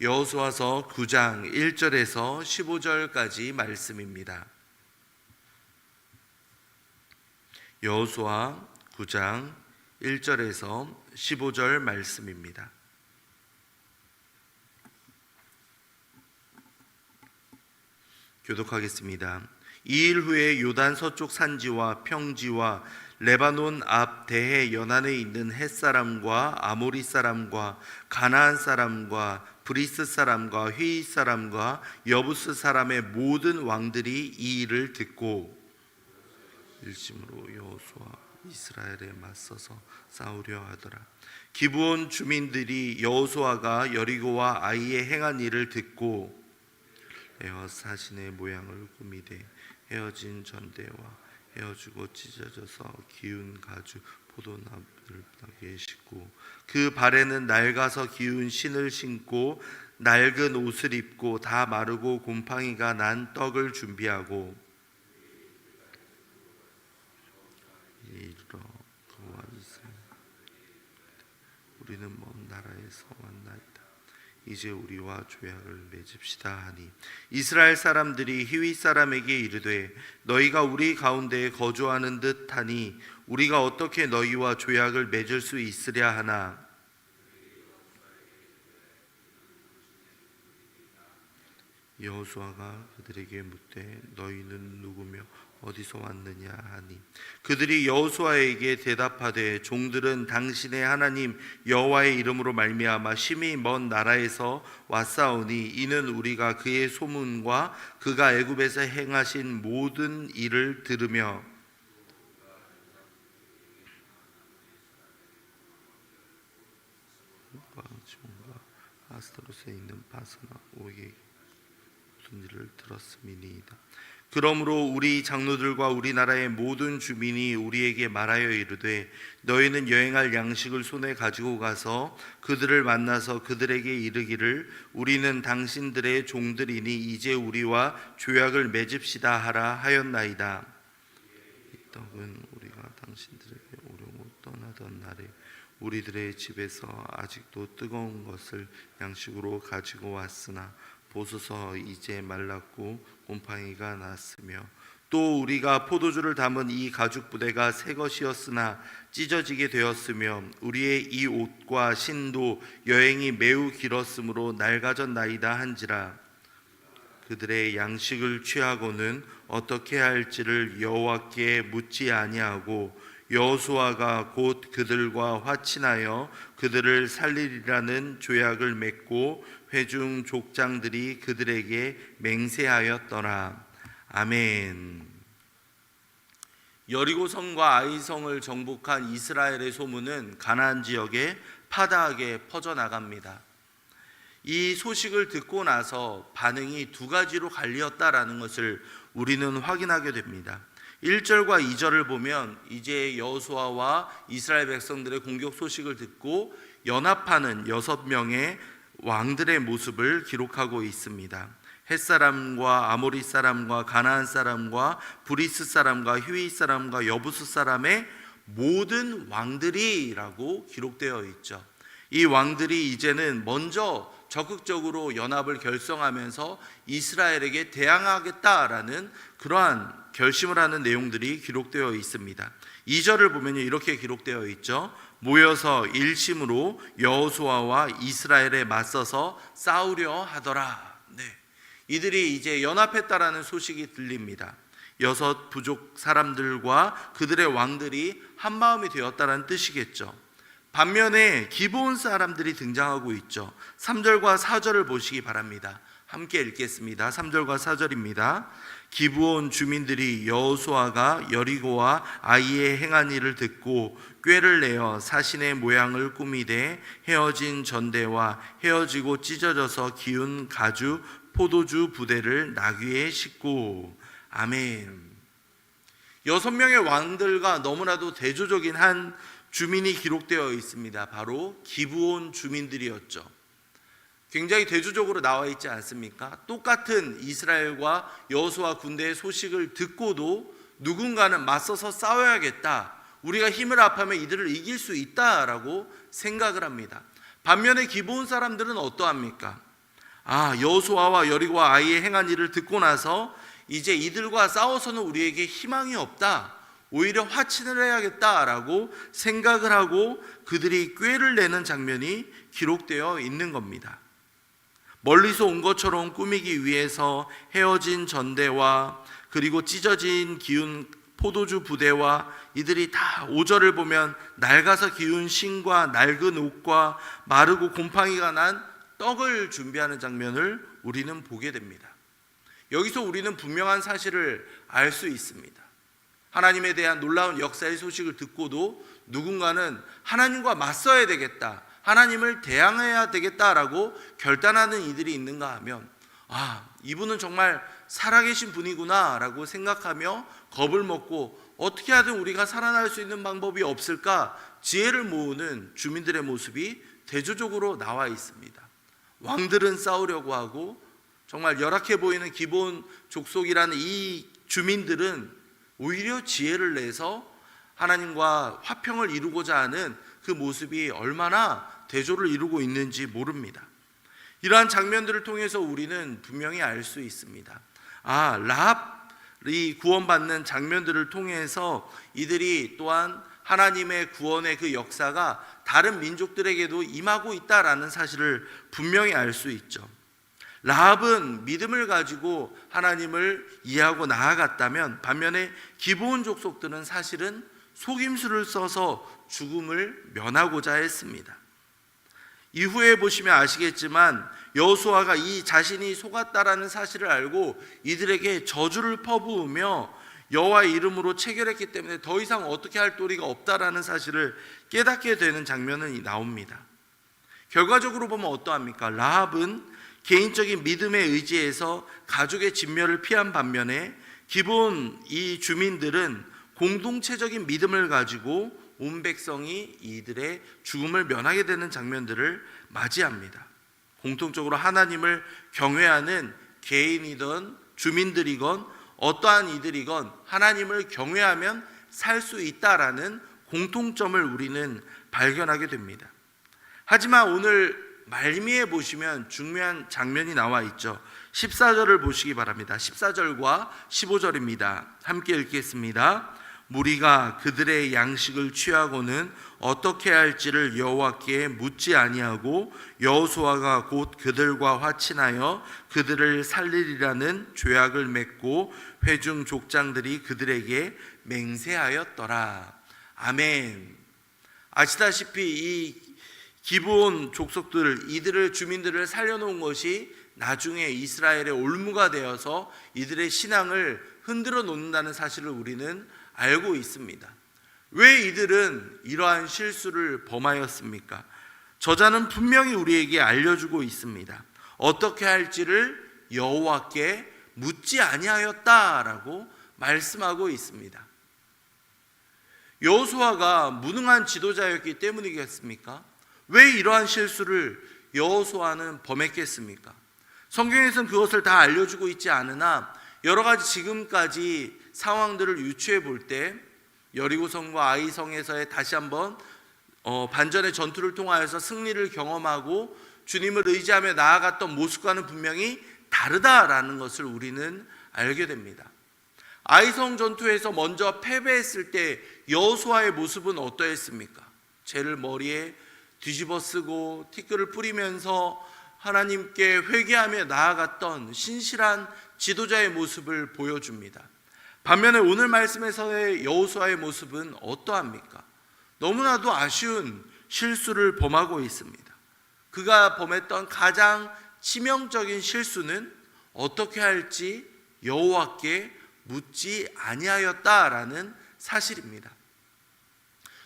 여호수아서 9장 1절에서 15절까지 말씀입니다. 여호수아 9장 1절에서 15절 말씀입니다. 교독하겠습니다. 이일 후에 요단 서쪽 산지와 평지와 레바논 앞 대해 연안에 있는 햇 사람과 아모리 사람과 가나안 사람과 브리스 사람과 휘이 사람과 여부스 사람의 모든 왕들이 이 일을 듣고 일심으로 여호수아 이스라엘에 맞서서 싸우려 하더라. 기브온 주민들이 여호수아가 여리고와 아이의 행한 일을 듣고 에어 사신의 모양을 꾸미되 헤어진 전대와 헤어지고 찢어져서 기운 가죽 포도나무를 바닥에 싣고 그 발에는 낡아서 기운 신을 신고 낡은 옷을 입고 다 마르고 곰팡이가 난 떡을 준비하고 우리는 먼 나라에서 왔나이다. 이제 우리와 조약을 맺읍시다 하니 이스라엘 사람들이 히위 사람에게 이르되 너희가 우리 가운데에 거주하는 듯하니 우리가 어떻게 너희와 조약을 맺을 수 있으랴 하나 여호수아가 그들에게 묻되 너희는 누구며 어디서 왔느냐 하니? 그들이 여호수아에게 대답하되 종들은 당신의 하나님 여호와의 이름으로 말미암아 심히 먼 나라에서 왔사오니 이는 우리가 그의 소문과 그가 애굽에서 행하신 모든 일을 들으며. 지원과 아스타로스에 있는 바사나 오에 게 무슨 일을 들었음이니이다. 그러므로 우리 장로들과 우리나라의 모든 주민이 우리에게 말하여 이르되 너희는 여행할 양식을 손에 가지고 가서 그들을 만나서 그들에게 이르기를 우리는 당신들의 종들이니 이제 우리와 조약을 맺읍시다 하라 하였나이다. 이 떡은 우리가 당신들에게 오려고 떠나던 날에 우리들의 집에서 아직도 뜨거운 것을 양식으로 가지고 왔으나 보소서 이제 말랐고 곰팡이가 났으며 또 우리가 포도주를 담은 이 가죽 부대가 새 것이었으나 찢어지게 되었으며 우리의 이 옷과 신도 여행이 매우 길었으므로 낡아졌나이다 한지라. 그들의 양식을 취하고는 어떻게 할지를 여호와께 묻지 아니하고 여호수아가 곧 그들과 화친하여 그들을 살리리라는 조약을 맺고 회중 족장들이 그들에게 맹세하였더라. 아멘. 여리고성과 아이성을 정복한 이스라엘의 소문은 가나안 지역에 파다하게 퍼져 나갑니다. 이 소식을 듣고 나서 반응이 두 가지로 갈리었다라는 것을 우리는 확인하게 됩니다. 1절과 2절을 보면 이제 여호수아와 이스라엘 백성들의 공격 소식을 듣고 연합하는 여섯 명의 왕들의 모습을 기록하고 있습니다. 햇 사람과 아모리 사람과 가나안 사람과 브리스 사람과 휴이 사람과 여부스 사람의 모든 왕들이라고 기록되어 있죠. 이 왕들이 이제는 먼저 적극적으로 연합을 결성하면서 이스라엘에게 대항하겠다라는 그러한 결심을 하는 내용들이 기록되어 있습니다. 2절을 보면 이렇게 기록되어 있죠. 모여서 일심으로 여호수아와 이스라엘에 맞서서 싸우려 하더라. 네. 이들이 이제 연합했다라는 소식이 들립니다. 여섯 부족 사람들과 그들의 왕들이 한 마음이 되었다라는 뜻이겠죠. 반면에 기본 사람들이 등장하고 있죠. 3절과 4절을 보시기 바랍니다. 함께 읽겠습니다. 3절과 4절입니다. 기브온 주민들이 여호수아가 여리고와 아이의 행한 일을 듣고 꾀를 내어 사신의 모양을 꾸미되 헤어진 전대와 헤어지고 찢어져서 기운 가죽 포도주 부대를 나귀에 싣고 아멘. 여섯 명의 왕들과 너무나도 대조적인 한 주민이 기록되어 있습니다. 바로 기브온 주민들이었죠. 굉장히 대조적으로 나와 있지 않습니까? 똑같은 이스라엘과 여호수아 군대의 소식을 듣고도 누군가는 맞서서 싸워야겠다. 우리가 힘을 합하면 이들을 이길 수 있다라고 생각을 합니다. 반면에 기본 사람들은 어떠합니까? 아, 여호수아와 여리고와 아이의 행한 일을 듣고 나서 이제 이들과 싸워서는 우리에게 희망이 없다. 오히려 화친을 해야겠다라고 생각을 하고 그들이 꾀를 내는 장면이 기록되어 있는 겁니다. 멀리서 온 것처럼 꾸미기 위해서 헤어진 전대와 그리고 찢어진 기운 포도주 부대와 이들이 다 오절을 보면 낡아서 기운 신과 낡은 옷과 마르고 곰팡이가 난 떡을 준비하는 장면을 우리는 보게 됩니다. 여기서 우리는 분명한 사실을 알 수 있습니다. 하나님에 대한 놀라운 역사의 소식을 듣고도 누군가는 하나님과 맞서야 되겠다. 하나님을 대항해야 되겠다라고 결단하는 이들이 있는가 하면 아, 이분은 정말 살아계신 분이구나라고 생각하며 겁을 먹고 어떻게 하든 우리가 살아날 수 있는 방법이 없을까 지혜를 모으는 주민들의 모습이 대조적으로 나와 있습니다. 왕들은 싸우려고 하고 정말 열악해 보이는 기본 족속이라는 이 주민들은 오히려 지혜를 내서 하나님과 화평을 이루고자 하는 그 모습이 얼마나 대조를 이루고 있는지 모릅니다. 이러한 장면들을 통해서 우리는 분명히 알 수 있습니다. 아, 라합이 구원받는 장면들을 통해서 이들이 또한 하나님의 구원의 그 역사가 다른 민족들에게도 임하고 있다라는 사실을 분명히 알 수 있죠. 라합은 믿음을 가지고 하나님을 이해하고 나아갔다면 반면에 기본 족속들은 사실은 속임수를 써서 죽음을 면하고자 했습니다. 이후에 보시면 아시겠지만 여호수아가 이 자신이 속았다라는 사실을 알고 이들에게 저주를 퍼부으며 여호와의 이름으로 체결했기 때문에 더 이상 어떻게 할 도리가 없다라는 사실을 깨닫게 되는 장면은 나옵니다. 결과적으로 보면 어떠합니까? 라합은 개인적인 믿음에 의지해서 가족의 진멸을 피한 반면에 기본 이 주민들은 공동체적인 믿음을 가지고 온 백성이 이들의 죽음을 면하게 되는 장면들을 맞이합니다. 공통적으로 하나님을 경외하는 개인이든 주민들이건 어떠한 이들이건 하나님을 경외하면 살 수 있다라는 공통점을 우리는 발견하게 됩니다. 하지만 오늘 말미에 보시면 중요한 장면이 나와 있죠. 14절을 보시기 바랍니다. 14절과 15절입니다. 함께 읽겠습니다. 무리가 그들의 양식을 취하고는 어떻게 할지를 여호와께 묻지 아니하고 여호수아가 곧 그들과 화친하여 그들을 살리리라는 죄악을 맺고 회중 족장들이 그들에게 맹세하였더라. 아멘. 아시다시피 이 기본 족속들 이들을 주민들을 살려놓은 것이 나중에 이스라엘의 올무가 되어서 이들의 신앙을 흔들어 놓는다는 사실을 우리는 알고 있습니다. 왜 이들은 이러한 실수를 범하였습니까? 저자는 분명히 우리에게 알려주고 있습니다. 어떻게 할지를 여호와께 묻지 아니하였다라고 말씀하고 있습니다. 여호수아가 무능한 지도자였기 때문이겠습니까? 왜 이러한 실수를 여호수아는 범했겠습니까? 성경에서는 그것을 다 알려주고 있지 않으나 여러 가지 지금까지 상황들을 유추해 볼 때 여리고성과 아이성에서의 다시 한번 어, 반전의 전투를 통하여서 승리를 경험하고 주님을 의지하며 나아갔던 모습과는 분명히 다르다라는 것을 우리는 알게 됩니다. 아이성 전투에서 먼저 패배했을 때 여호수아의 모습은 어떠했습니까? 죄를 머리에 뒤집어 쓰고 티끌을 뿌리면서 하나님께 회개하며 나아갔던 신실한 지도자의 모습을 보여줍니다. 반면에 오늘 말씀에서의 여호수아의 모습은 어떠합니까? 너무나도 아쉬운 실수를 범하고 있습니다. 그가 범했던 가장 치명적인 실수는 어떻게 할지 여호와께 묻지 아니하였다라는 사실입니다.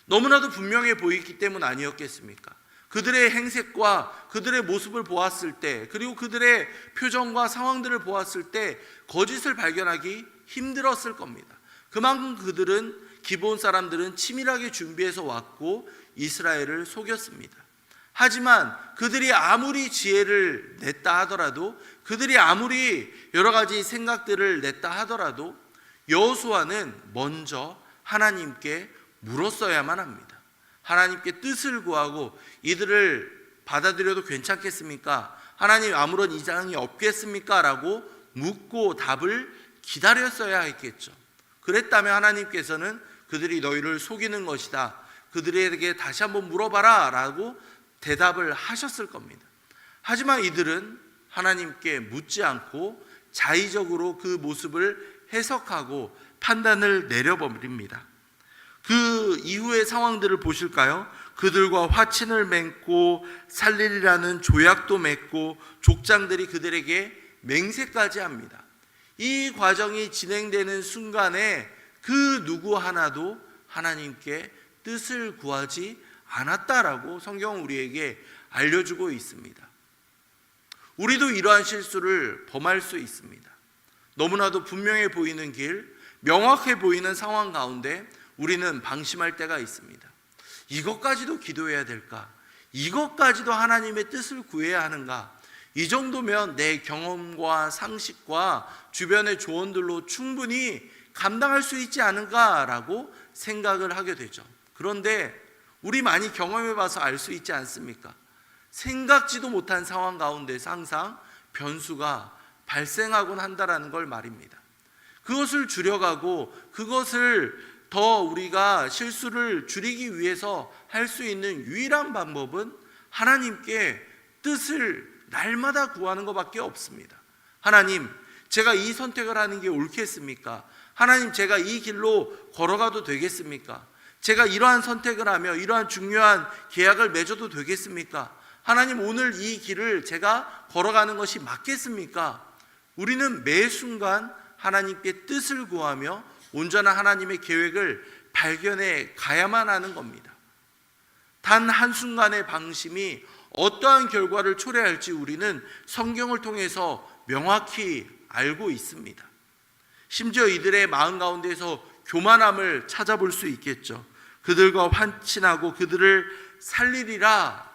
너무나도 분명해 보이기 때문 아니었겠습니까? 그들의 행색과 그들의 모습을 보았을 때, 그리고 그들의 표정과 상황들을 보았을 때 거짓을 발견하기 힘들었을 겁니다. 그만큼 그들은 기본 사람들은 치밀하게 준비해서 왔고 이스라엘을 속였습니다. 하지만 그들이 아무리 지혜를 냈다 하더라도 그들이 아무리 여러 가지 생각들을 냈다 하더라도 여호수아는 먼저 하나님께 물었어야만 합니다. 하나님께 뜻을 구하고 이들을 받아들여도 괜찮겠습니까? 하나님 아무런 이상이 없겠습니까? 라고 묻고 답을 기다렸어야 했겠죠. 그랬다면 하나님께서는 그들이 너희를 속이는 것이다. 그들에게 다시 한번 물어봐라. 라고 대답을 하셨을 겁니다. 하지만 이들은 하나님께 묻지 않고 자의적으로 그 모습을 해석하고 판단을 내려버립니다. 그 이후의 상황들을 보실까요? 그들과 화친을 맺고 살리리라는 조약도 맺고 족장들이 그들에게 맹세까지 합니다. 이 과정이 진행되는 순간에 그 누구 하나도 하나님께 뜻을 구하지 않았다라고 성경은 우리에게 알려주고 있습니다. 우리도 이러한 실수를 범할 수 있습니다. 너무나도 분명해 보이는 길, 명확해 보이는 상황 가운데 우리는 방심할 때가 있습니다. 이것까지도 기도해야 될까? 이것까지도 하나님의 뜻을 구해야 하는가? 이 정도면 내 경험과 상식과 주변의 조언들로 충분히 감당할 수 있지 않은가라고 생각을 하게 되죠. 그런데 우리 많이 경험해 봐서 알 수 있지 않습니까? 생각지도 못한 상황 가운데서 항상 변수가 발생하곤 한다라는 걸 말입니다. 그것을 줄여가고 그것을 더 우리가 실수를 줄이기 위해서 할 수 있는 유일한 방법은 하나님께 뜻을 날마다 구하는 것밖에 없습니다. 하나님, 제가 이 선택을 하는 게 옳겠습니까? 하나님, 제가 이 길로 걸어가도 되겠습니까? 제가 이러한 선택을 하며 이러한 중요한 계약을 맺어도 되겠습니까? 하나님, 오늘 이 길을 제가 걸어가는 것이 맞겠습니까? 우리는 매 순간 하나님께 뜻을 구하며 온전한 하나님의 계획을 발견해 가야만 하는 겁니다. 단 한순간의 방심이 어떠한 결과를 초래할지 우리는 성경을 통해서 명확히 알고 있습니다. 심지어 이들의 마음 가운데서 교만함을 찾아볼 수 있겠죠. 그들과 환친하고 그들을 살리리라.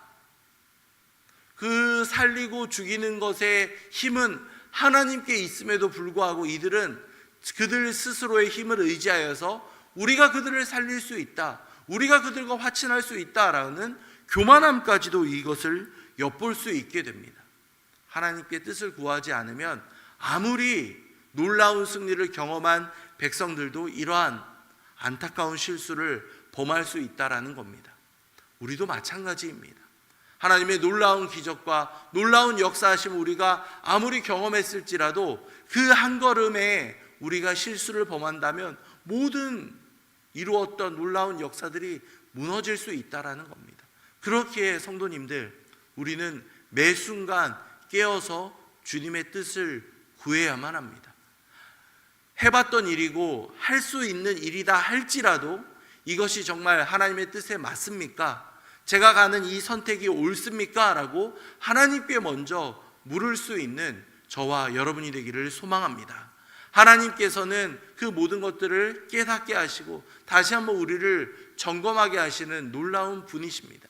그 살리고 죽이는 것의 힘은 하나님께 있음에도 불구하고 이들은 그들 스스로의 힘을 의지하여서 우리가 그들을 살릴 수 있다. 우리가 그들과 화친할 수 있다라는 교만함까지도 이것을 엿볼 수 있게 됩니다. 하나님께 뜻을 구하지 않으면 아무리 놀라운 승리를 경험한 백성들도 이러한 안타까운 실수를 범할 수 있다라는 겁니다. 우리도 마찬가지입니다. 하나님의 놀라운 기적과 놀라운 역사하심 우리가 아무리 경험했을지라도 그 한 걸음에 우리가 실수를 범한다면 모든 이루었던 놀라운 역사들이 무너질 수 있다라는 겁니다. 그렇기에 성도님들 우리는 매 순간 깨어서 주님의 뜻을 구해야만 합니다. 해봤던 일이고 할 수 있는 일이다 할지라도 이것이 정말 하나님의 뜻에 맞습니까? 제가 가는 이 선택이 옳습니까? 라고 하나님께 먼저 물을 수 있는 저와 여러분이 되기를 소망합니다. 하나님께서는 그 모든 것들을 깨닫게 하시고 다시 한번 우리를 점검하게 하시는 놀라운 분이십니다.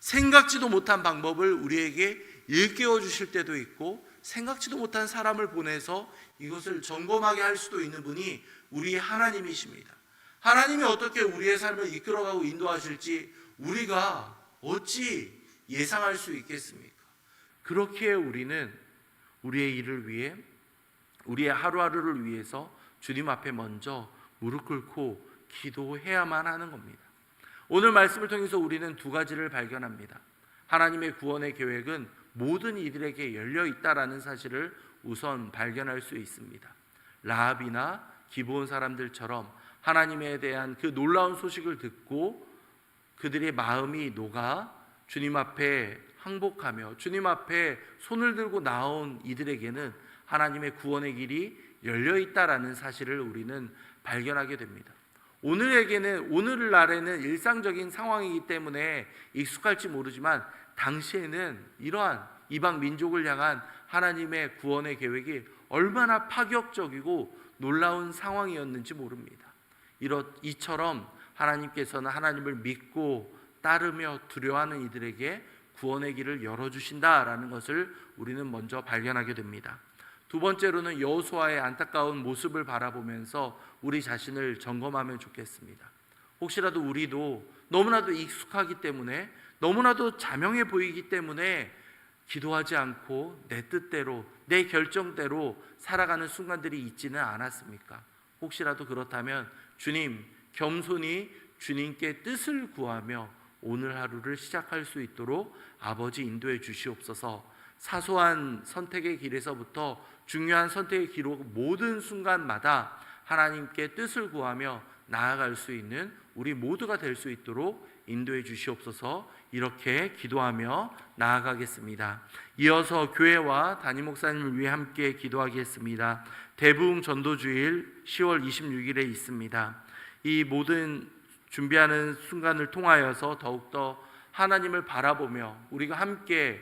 생각지도 못한 방법을 우리에게 일깨워 주실 때도 있고 생각지도 못한 사람을 보내서 이것을 점검하게 할 수도 있는 분이 우리 하나님이십니다. 하나님이 어떻게 우리의 삶을 이끌어가고 인도하실지 우리가 어찌 예상할 수 있겠습니까? 그렇기에 우리는 우리의 일을 위해 우리의 하루하루를 위해서 주님 앞에 먼저 무릎 꿇고 기도해야만 하는 겁니다. 오늘 말씀을 통해서 우리는 두 가지를 발견합니다. 하나님의 구원의 계획은 모든 이들에게 열려 있다라는 사실을 우선 발견할 수 있습니다. 라합이나 기브온 사람들처럼 하나님에 대한 그 놀라운 소식을 듣고 그들의 마음이 녹아 주님 앞에 항복하며 주님 앞에 손을 들고 나온 이들에게는 하나님의 구원의 길이 열려 있다라는 사실을 우리는 발견하게 됩니다. 오늘에게는 오늘날에는 일상적인 상황이기 때문에 익숙할지 모르지만 당시에는 이러한 이방 민족을 향한 하나님의 구원의 계획이 얼마나 파격적이고 놀라운 상황이었는지 모릅니다. 이렇 이처럼 하나님께서는 하나님을 믿고 따르며 두려워하는 이들에게 구원의 길을 열어 주신다라는 것을 우리는 먼저 발견하게 됩니다. 두 번째로는 여호수아의 안타까운 모습을 바라보면서 우리 자신을 점검하면 좋겠습니다. 혹시라도 우리도 너무나도 익숙하기 때문에 너무나도 자명해 보이기 때문에 기도하지 않고 내 뜻대로 내 결정대로 살아가는 순간들이 있지는 않았습니까? 혹시라도 그렇다면 주님 겸손히 주님께 뜻을 구하며 오늘 하루를 시작할 수 있도록 아버지 인도해 주시옵소서. 사소한 선택의 길에서부터 중요한 선택의 길로 모든 순간마다 하나님께 뜻을 구하며 나아갈 수 있는 우리 모두가 될 수 있도록 인도해 주시옵소서 이렇게 기도하며 나아가겠습니다. 이어서 교회와 담임 목사님을 위해 함께 기도하겠습니다. 대부흥 전도주일 10월 26일에 있습니다. 이 모든 준비하는 순간을 통하여서 더욱더 하나님을 바라보며 우리가 함께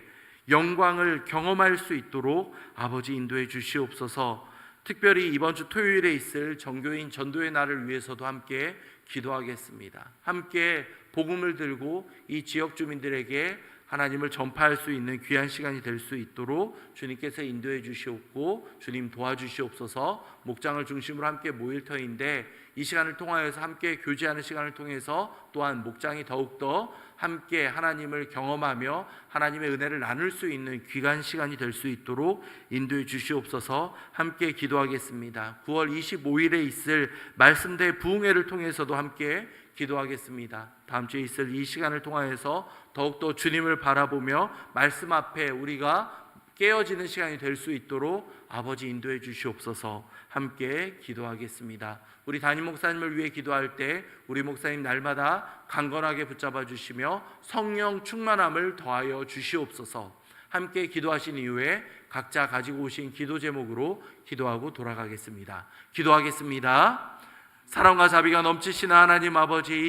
영광을 경험할 수 있도록 아버지 인도해 주시옵소서. 특별히 이번 주 토요일에 있을 정교인 전도의 날을 위해서도 함께 기도하겠습니다. 함께 복음을 들고 이 지역 주민들에게 하나님을 전파할 수 있는 귀한 시간이 될 수 있도록 주님께서 인도해 주시옵고 주님 도와주시옵소서. 목장을 중심으로 함께 모일 터인데 이 시간을 통하여서 함께 교제하는 시간을 통해서 또한 목장이 더욱더 함께 하나님을 경험하며 하나님의 은혜를 나눌 수 있는 귀한 시간이 될 수 있도록 인도해 주시옵소서 함께 기도하겠습니다. 9월 25일에 있을 말씀대 부흥회를 통해서도 함께 기도하겠습니다. 다음 주에 있을 이 시간을 통하여서 더욱더 주님을 바라보며 말씀 앞에 우리가 깨어지는 시간이 될 수 있도록 아버지 인도해 주시옵소서 함께 기도하겠습니다. 우리 담임 목사님을 위해 기도할 때 우리 목사님 날마다 강건하게 붙잡아 주시며 성령 충만함을 더하여 주시옵소서. 함께 기도하신 이후에 각자 가지고 오신 기도 제목으로 기도하고 돌아가겠습니다. 기도하겠습니다. 사랑과 자비가 넘치시는 하나님 아버지 이